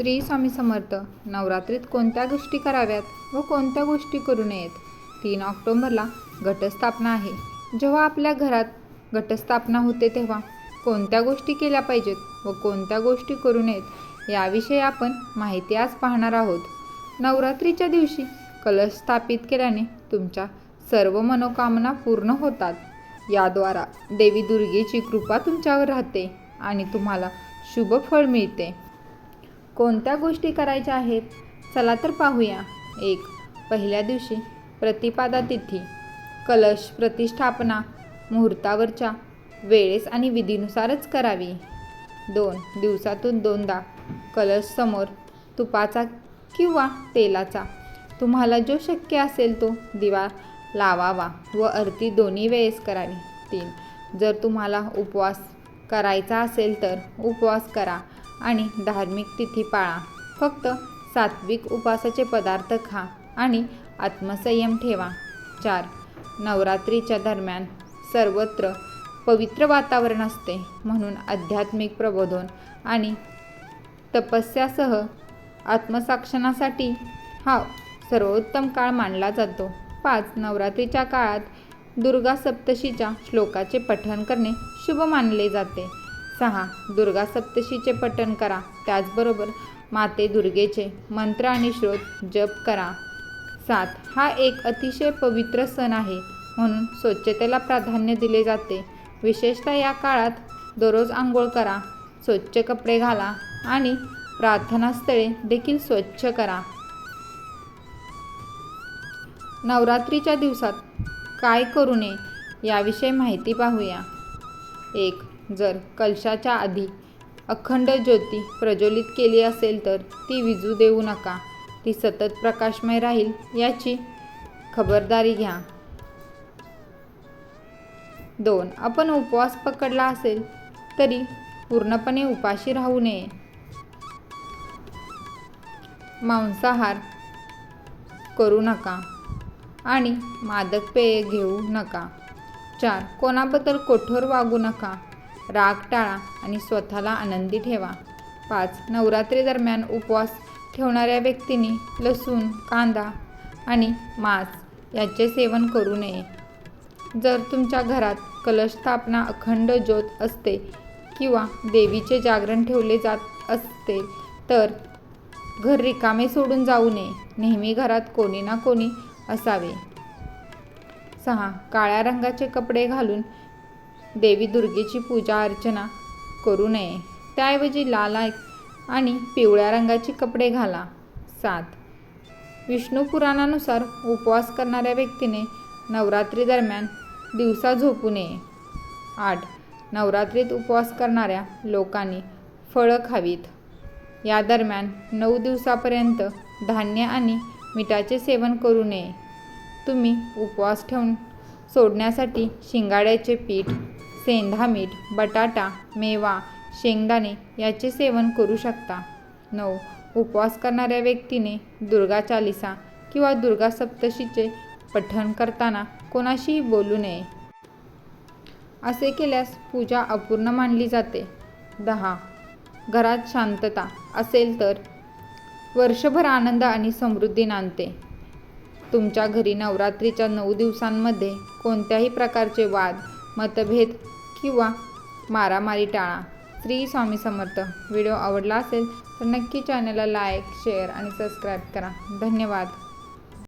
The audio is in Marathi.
श्री स्वामी समर्थ नवरात्रीत कोणत्या गोष्टी कराव्यात व कोणत्या गोष्टी करू नयेत? तीन ऑक्टोंबरला घटस्थापना आहे. जेव्हा आपल्या घरात घटस्थापना होते तेव्हा कोणत्या गोष्टी केल्या पाहिजेत व कोणत्या गोष्टी करू नयेत याविषयी आपण माहिती आज पाहणार आहोत. नवरात्रीच्या दिवशी कलश स्थापित केल्याने तुमच्या सर्व मनोकामना पूर्ण होतात. याद्वारा देवी दुर्गेची कृपा तुमच्यावर राहते आणि तुम्हाला शुभ फळ मिळते. कोणत्या गोष्टी करायच्या आहेत? चला तर पाहूया. एक पहिल्या दिवशी प्रतिपादा तिथी कलश प्रतिष्ठापना मुहूर्तावरच्या वेळेस आणि विधीनुसारच करावी. दोन दिवसातून दोनदा कलश समोर तुपाचा किंवा तेलाचा. तुम्हाला जो शक्य असेल तो दिवा लावावा व आरती दोन्ही वेळेस करावी. तीन जर तुम्हाला उपवास करायचा असेल तर उपवास करा. आणि धार्मिक तिथी पाळा. फक्त सात्विक उपासाचे पदार्थ खा आणि आत्मसंयम ठेवा. चार. नवरात्रीच्या दरम्यान सर्वत्र पवित्र वातावरण असते म्हणून आध्यात्मिक प्रबोधन आणि तपस्यासह आत्मसाक्षणासाठी हा सर्वोत्तम काळ मानला जातो. पाच. नवरात्रीच्या काळात दुर्गा सप्तशीच्या श्लोकाचे पठण करणे शुभ मानले जाते. सहा. दुर्गा सप्तशीचे पठण करा. त्याचबरोबर माते दुर्गेचे मंत्र आणि श्रोत जप करा. सात. हा एक अतिशय पवित्र सण आहे. म्हणून स्वच्छतेला प्राधान्य दिले जाते. विशेषतः या काळात दररोज आंघोळ करा स्वच्छ कपडे घाला आणि प्रार्थनास्थळे देखील स्वच्छ करा. नवरात्रीच्या दिवसात काय करू नये याविषयी माहिती पाहूया. एक. जर कलशाच्या आधी अखंड ज्योती प्रज्वलित केली असेल तर ती विजू देऊ नका. ती सतत प्रकाशमय राहील याची खबरदारी घ्या. दोन आपण उपवास पकडला असेल तरी पूर्णपणे उपाशी राहू नये. मांसाहार करू नका आणि मादक पेय घेऊ नका. चार कोणाबद्दल कठोर वागू नका. राग टाळा आणि स्वतःला आनंदी ठेवा. पाच नवरात्री दरम्यान उपवास ठेवणाऱ्या व्यक्तींनी लसूण कांदा आणि मांस याचे सेवन करू नये. जर तुमच्या घरात कलश स्थापना अखंड ज्योत असते किंवा देवीचे जागरण ठेवले जात असते तर घर रिकामे सोडून जाऊ नये. नेहमी घरात कोणी ना कोणी असावे. सहा काळ्या रंगाचे कपडे घालून देवी दुर्गेची पूजा अर्चना करू नये. त्याऐवजी लाल आणि पिवळ्या रंगाचे कपडे घाला. सात. विष्णू पुराणानुसार उपवास करणाऱ्या व्यक्तीने नवरात्री दरम्यान दिवसा झोपू नये. आठ. नवरात्रीत उपवास करणाऱ्या लोकांनी फळं खावीत. या दरम्यान नऊ दिवसापर्यंत धान्य आणि मिठाचे सेवन करू नये. तुम्ही उपवास ठेवून सोडण्यासाठी शिंगाड्याचे पीठ सेंधा मीठ बटाटा मेवा शेंगदाणे याचे सेवन करू शकता. नऊ. उपवास करणाऱ्या व्यक्तीने दुर्गा चालिसा किंवा दुर्गा सप्तशीचे पठण करताना कोणाशीही बोलू नये. असे केल्यास पूजा अपूर्ण मानली जाते. दहा. घरात शांतता असेल तर वर्षभर आनंद आणि समृद्धी नांदते. तुमच्या घरी नवरात्रीच्या नऊ दिवसांमध्ये कोणत्याही प्रकारचे वाद मतभेद किंवा मारामारी टाळा. श्री स्वामी समर्थ. व्हिडिओ आवडला असेल तर नक्की चॅनलला लाईक शेअर आणि सबस्क्राईब करा. धन्यवाद.